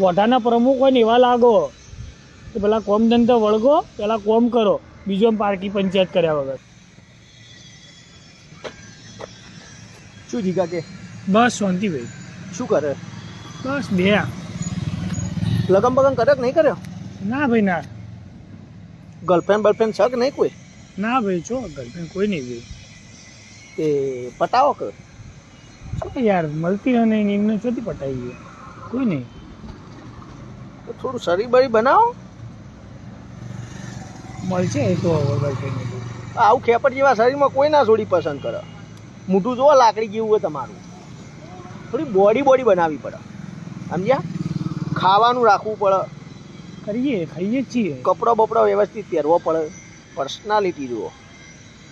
વોઢાના પ્રમુખ હોય ને એવા લાગો કે પેલા કોમ ધંધો વળગો પેલા કોમ કરો. બીજો પારકી પંચાયત કર્યા વગર. શું જીગા કે? બસ શાંતિભાઈ. શું કરે? બસ બે લગન બગન કરે કે નહીં કર્યો? ના ભાઈ ના. ગર્લફ્રેન્ડ બર્લફ્રેન્ડ છે કે નહીં કોઈ? ના ભાઈ છો? ગર્લફ્રેન્ડ કોઈ નહીં ભાઈ. તે પટાવો કર યાર મળતી હોય નહીં એમને ચોથી પટાવી ગઈ કોઈ નહીં. થોડું શરીર બરી બનાવો. મળશે એ તો આવું ખેપટ જેવા શરીરમાં કોઈ ના છોડી પસંદ કરે. મોઢું જુઓ લાકડી જેવું હોય તમારું. થોડી બોડી બોડી બનાવવી પડે. સમજ્યા? ખાવાનું રાખવું પડે. કરીએ ખાઈએ છીએ. કપડો બપડો વ્યવસ્થિત પહેરવો પડે. પર્સનાલિટી જુઓ.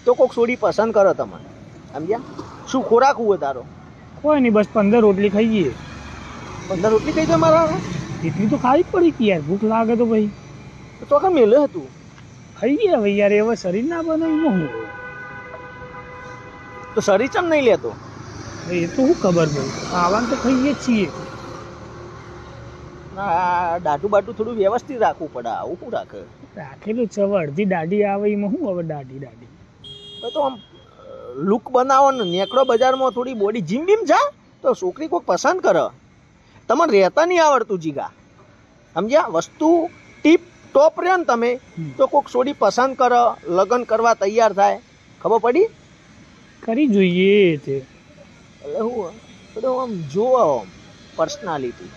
તો કોઈક છોડી પસંદ કરો તમને. સમજ્યા? શું ખોરાક હોય તારો કોઈ નહીં બસ પંદર રોટલી ખાઈએ. પંદર રોટલી ખાઈ દો મારા એટલી તો ખાવી પડી કે યાર ભૂખ લાગે તો ભાઈ. તો કે મેલે હતું. ખાઈ ગયા હવે યાર એવા શરીર ના બને હું તો શરીર ચમ નહીં લેતો? એ તો શું ખબર ભાઈ ખાવાનું તો ખાઈએ છીએ. આ દાઢું બાટું થોડું વ્યવસ્થિત રાખવું પડે આવું શું રાખે. રાખેલું છે અડધી દાઢી આવે એમાં શું હવે દાઢી દાઢી? તો આમ લુક બનાવો ને નેકડો બજારમાં થોડી બોડી જીમ બીમ જા તો છોકરી કોઈ પસંદ કરે. તમને રહેતા નહીં આવડતું જીગા. સમજ્યા? વસ્તુ ટીપ ટોપ રહે ને તમે તો કોઈક છોડી પસંદ કરો લગ્ન કરવા તૈયાર થાય. ખબર પડી? કરી જોઈએ તે. એટલે હું બધું આમ જોવો આમ પર્સનાલિટી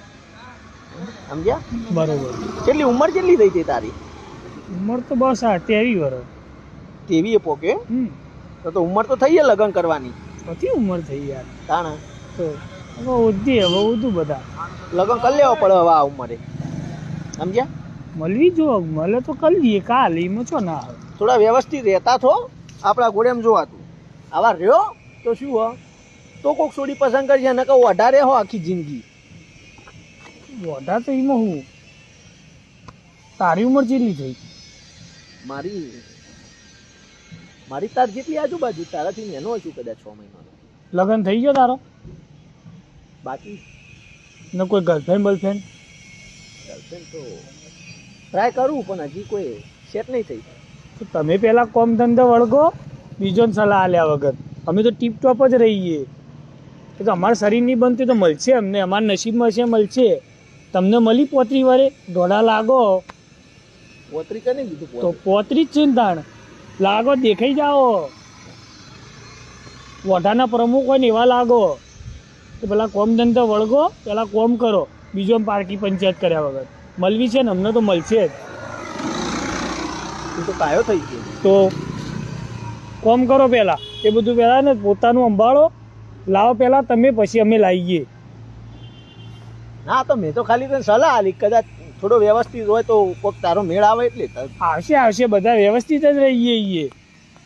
સમજ્યા? બરોબર. કેટલી ઉંમર કેટલી થઈ હતી તારી? ઉંમર તો બસ આ તેવી વર્ષ તેવી એ પોકે તો તો ઉંમર તો થઈ લગ્ન કરવાની. પછી ઉંમર થઈ યાર. તાણે? તો હવે ઉધી હવે ઉધું બધા. લગ્ન કરી લેવો પડે હવે આ ઉંમરે. સમજ્યા? મળવી જો મળે તો કરી લઈએ કાલ એમાં છો ના થોડા વ્યવસ્થિત રહેતા થો આપણા ઘોડે એમ જોવાતું. આવા રહ્યો તો શું હો? તો કોઈક છોડી પસંદ કરજે નકર વધારે હો આખી જિંદગી. વધારે તો એમાં હું? તારી ઉંમર જેટલી થઈ. મારી મારી તાર જેટલી આજુબાજુ તારાથી નેનો છું કદાચ છ મહિનાનો. લગ્ન થઈ ગયો તારો? બાકી? ને કોઈ ગર્લફ્રેન્ડ બર્લફ્રેન્ડ ગર્લફ્રેન્ડ તો ટ્રાય કરું પણ હજી કોઈ સેટ નહીં થઈ. તો તમે પહેલાં કોમ ધંધો વળગો બીજોને સલાહ આલ્યા વગર. અમે તો ટીપટોપ જ રહીએ. તો અમારા શરીર નહીં બનતું તો મળશે અમને. અમારા નસીબમાં છે મળશે. તમને મળી પોતરી વારે? દોડા લાગો. પોતરી કને કીધું તો પોતરી? પોતરી જ છે ને તાણ. લાગો દેખાઈ જાઓ. વોઢાના પ્રમુખ હોય ને એવા લાગો. તો પેલા કોમ ધંધો વળગો પેલા કોમ કરો. બીજો પારકી પંચાયત કર્યા વગર. મળવી છે ને અમને તો મળશે જ. તું તો કાયો થઈ ગયો. તો કોમ કરો પહેલાં એ બધું પહેલાં ને પોતાનું અંબાળો લાવો પહેલાં તમે પછી અમે લાવીએ ના તો મેં તો ખાલી તને સલાહ આલી કદાચ થોડો વ્યવસ્થિત હોય તો કોઈક તારો મેળ આવે એટલે. આવશે આવશે બધા વ્યવસ્થિત જ રહીએ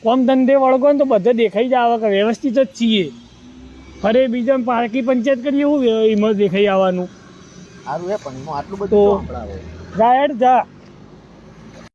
કોમ ધંધે વળગો ને તો બધે દેખાઈ જ આવે કે વ્યવસ્થિત જ છીએ. ફરે બીજા પારકી પંચાયત કરી એવું એમાં દેખાઈ આવવાનું. સારું હે પણ એમાં આટલું બધું જા હેડ જા.